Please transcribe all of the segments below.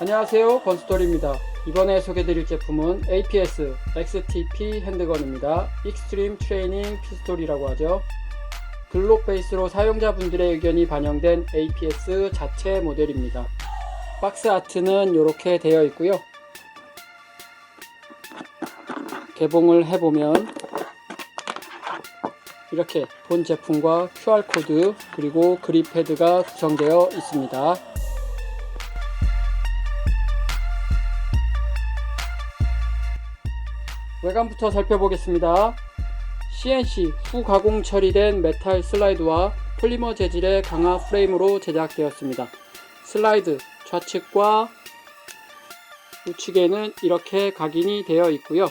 안녕하세요. 건스토리입니다. 이번에 소개드릴 제품은 APS XTP 핸드건입니다. 익스트림 트레이닝 피스톨이라고 하죠. 글록 베이스로 사용자분들의 의견이 반영된 APS 자체 모델입니다. 박스 아트는 이렇게 되어 있고요. 개봉을 해보면 이렇게 본 제품과 QR코드 그리고 그립 패드가 구성되어 있습니다 외관부터 살펴보겠습니다. CNC 후가공 처리된 메탈 슬라이드와 폴리머 재질의 강화 프레임으로 제작되었습니다. 슬라이드 좌측과 우측에는 이렇게 각인이 되어 있고요.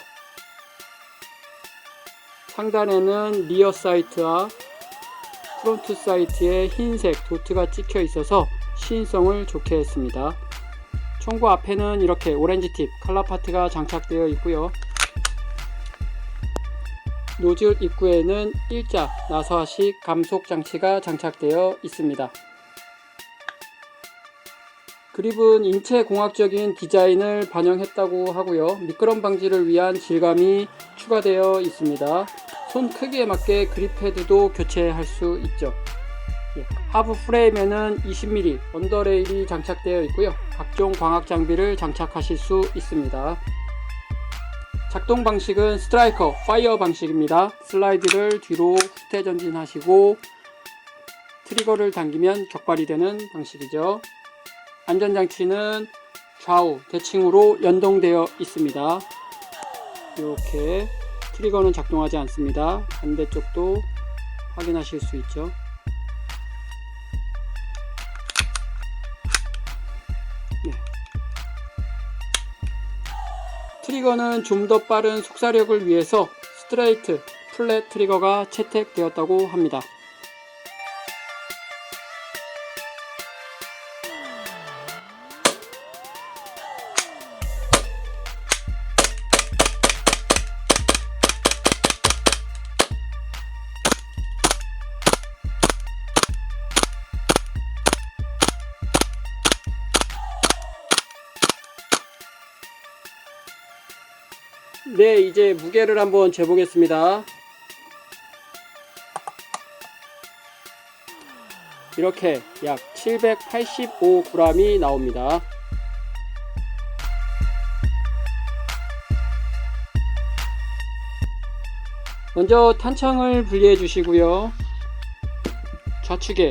상단에는 리어 사이트와 프론트 사이트에 흰색 도트가 찍혀 있어서 시인성을 좋게 했습니다. 총구 앞에는 이렇게 오렌지 팁 칼라 파트가 장착되어 있고요. 노즐 입구에는 일자 나사식 감속 장치가 장착되어 있습니다. 그립은 인체 공학적인 디자인을 반영했다고 하고요. 미끄럼 방지를 위한 질감이 추가되어 있습니다. 손 크기에 맞게 그립 패드도 교체할 수 있죠. 예, 하부 프레임에는 20mm 언더레일이 장착되어 있고요. 각종 광학 장비를 장착하실 수 있습니다. 작동 방식은 스트라이커 파이어 방식입니다. 슬라이드를 뒤로 후퇴 전진하시고 트리거를 당기면 격발이 되는 방식이죠. 안전장치는 좌우 대칭으로 연동되어 있습니다. 이렇게 트리거는 작동하지 않습니다. 반대쪽도 확인하실 수 있죠. 트리거는 좀 더 빠른 속사력을 위해서 스트레이트 플랫 트리거가 채택되었다고 합니다. 네, 이제 무게를 한번 재보겠습니다. 이렇게 약 785g이 나옵니다. 먼저 탄창을 분리해 주시고요. 좌측에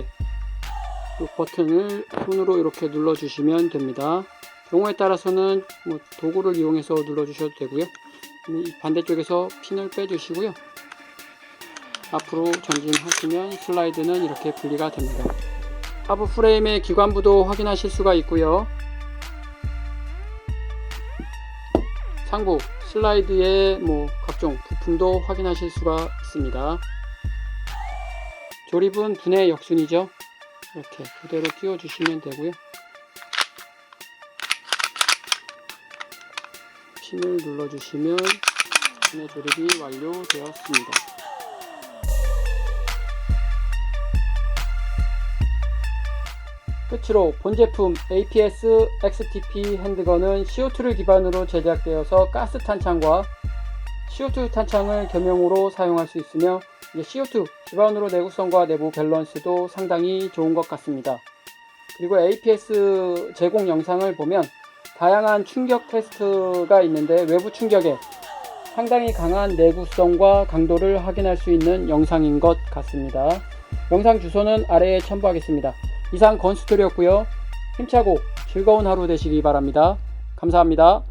이 버튼을 손으로 이렇게 눌러 주시면 됩니다. 경우에 따라서는 뭐 도구를 이용해서 눌러 주셔도 되고요. 이 반대쪽에서 핀을 빼주시고요. 앞으로 전진하시면 슬라이드는 이렇게 분리가 됩니다. 하부 프레임의 기관부도 확인하실 수가 있고요. 상부 슬라이드의 뭐 각종 부품도 확인하실 수가 있습니다. 조립은 분해 역순이죠. 이렇게 그대로 끼워 주시면 되고요. 핀을 눌러주시면 분해 조립이 완료되었습니다. 끝으로 본 제품 APS XTP 핸드건은 CO2를 기반으로 제작되어서 가스 탄창과 CO2 탄창을 겸용으로 사용할 수 있으며 CO2 기반으로 내구성과 내부 밸런스도 상당히 좋은 것 같습니다. 그리고 APS 제공 영상을 보면 다양한 충격 테스트가 있는데 외부 충격에 상당히 강한 내구성과 강도를 확인할 수 있는 영상인 것 같습니다. 영상 주소는 아래에 첨부하겠습니다. 이상 건스토리였고요. 힘차고 즐거운 하루 되시기 바랍니다. 감사합니다.